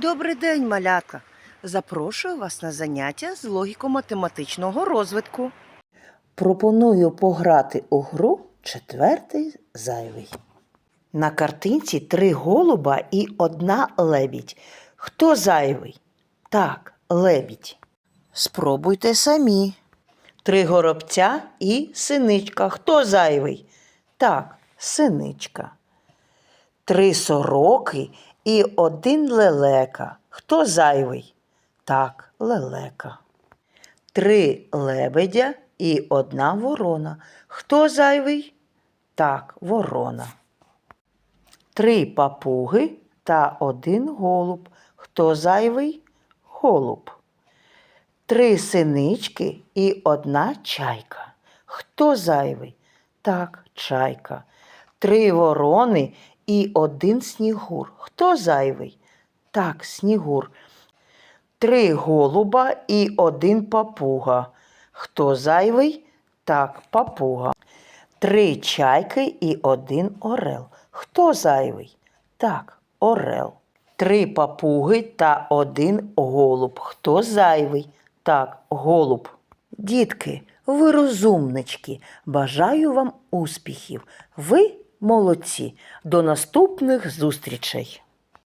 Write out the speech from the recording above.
Добрий день, малятка! Запрошую вас на заняття з логіко-математичного розвитку. Пропоную пограти у гру четвертий зайвий. На картинці три голуба і одна лебідь. Хто зайвий? Так, лебідь. Спробуйте самі. Три горобця і синичка. Хто зайвий? Так, синичка. Три сороки і один лелека. Хто зайвий? Так, лелека. Три лебедя і одна ворона. Хто зайвий? Так, ворона. Три папуги та один голуб. Хто зайвий? Голуб. Три синички і одна чайка. Хто зайвий? Так, чайка. Три ворони і один снігур. Хто зайвий? Так, снігур. Три голуба і один папуга. Хто зайвий? Так, папуга. Три чайки і один орел. Хто зайвий? Так, орел. Три папуги та один голуб. Хто зайвий? Так, голуб. Дітки, ви розумнички. Бажаю вам успіхів. Ви молодці. До наступних зустрічей.